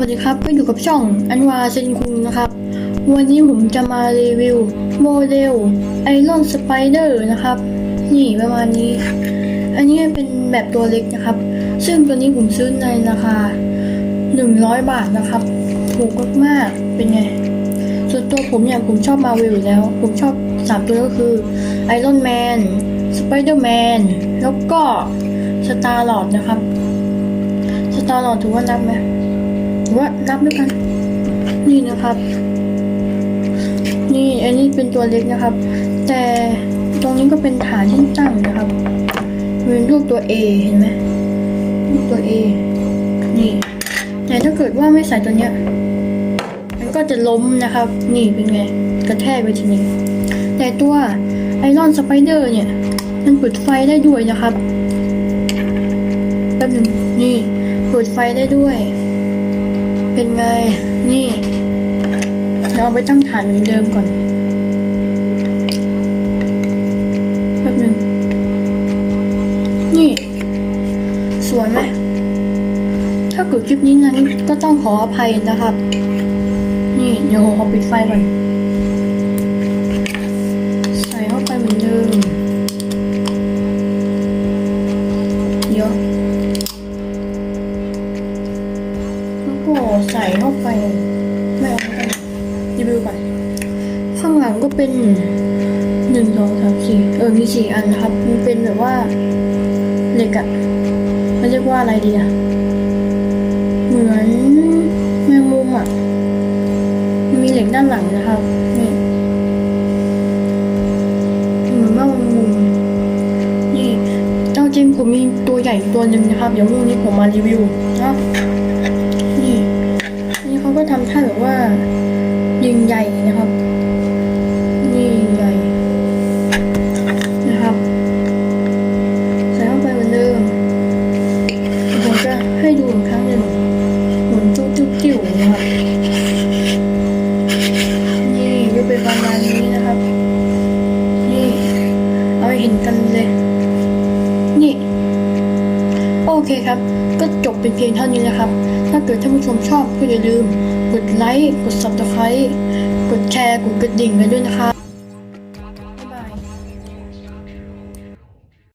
วัสดีครับก็อยู่กับช่องอันวาเซนคุงนะครับ วันนี้ผมจะมารีวิวโมเดลไอรอนสไปเดอร์นะครับ นี่ประมาณนี้ อันนี้เป็นแบบตัวเล็กนะครับ ซึ่งตัวนี้ผมซื้อในราคา 100 บาทนะครับ ถูกมากๆเป็นไง ส่วนตัวผมเนี่ยผมชอบมาเวลอยู่แล้ว ผมชอบ 3 ตัวก็คือไอรอนแมนสไปเดอร์แมนแล้วก็สตาร์ลอดนะครับสตาร์ลอดถือว่านับไหม ว่านับด้วยกัน นี่นะครับ นี่อันนี้เป็นตัวเล็กนะครับ แต่ตรงนี้ก็เป็นฐานที่ตั้งนะครับเป็นรูปตัว A เห็นไหมรูปตัว A นี่แต่ถ้าเกิดว่าไม่ใส่ตัวเนี้ยมันก็จะล้มนะครับ นี่เป็นไง กระแทกไปทีนี้ แต่ตัวไอรอนสไปเดอร์เนี่ย มันเปิดไฟได้ด้วยนะครับแป๊บหนึงนี่เปิดไฟได้ด้วย เป็นไง นี่ เราไปตั้งฐานเหมือนเดิมก่อนแป๊บหนึงนี่ สวยไหม ถ้าเกิดคลิปนี้นั้นก็ต้องขออภัยนะครับ นี่เดี๋ยวขอปิดไฟก่อน ใส่เข้าไปเหมือนเดิมเดี๋ยว ก็ใส่เข้าไป ไม่เอาแล้กันรีวิวก่อนข้างหลังก็เป็นหนึ่งสองสามสี่เออมีสี่อันนะครับ มันเป็นแบบว่าเหล็กอะมันเรียกว่าอะไรดีอะเหมือนแมงมุมอะมันมีเหล็กด้านหลังนะครับนี่เหมือนแมงมุมนี่เอาจริงผมมีตัวใหญ่ตัวหนึ่งนะครับ เดี๋ยวพรุ่งนี้ผมมารีวิวนะ นี่ โอเคครับ ก็จบเป็นเพียงเท่านี้แล้วครับ ถ้าเกิดท่านผู้ชมชอบก็อย่าลืม กดไลค์ กด subscribe กดแชร์ กดกระดิ่งกันด้วยนะครับ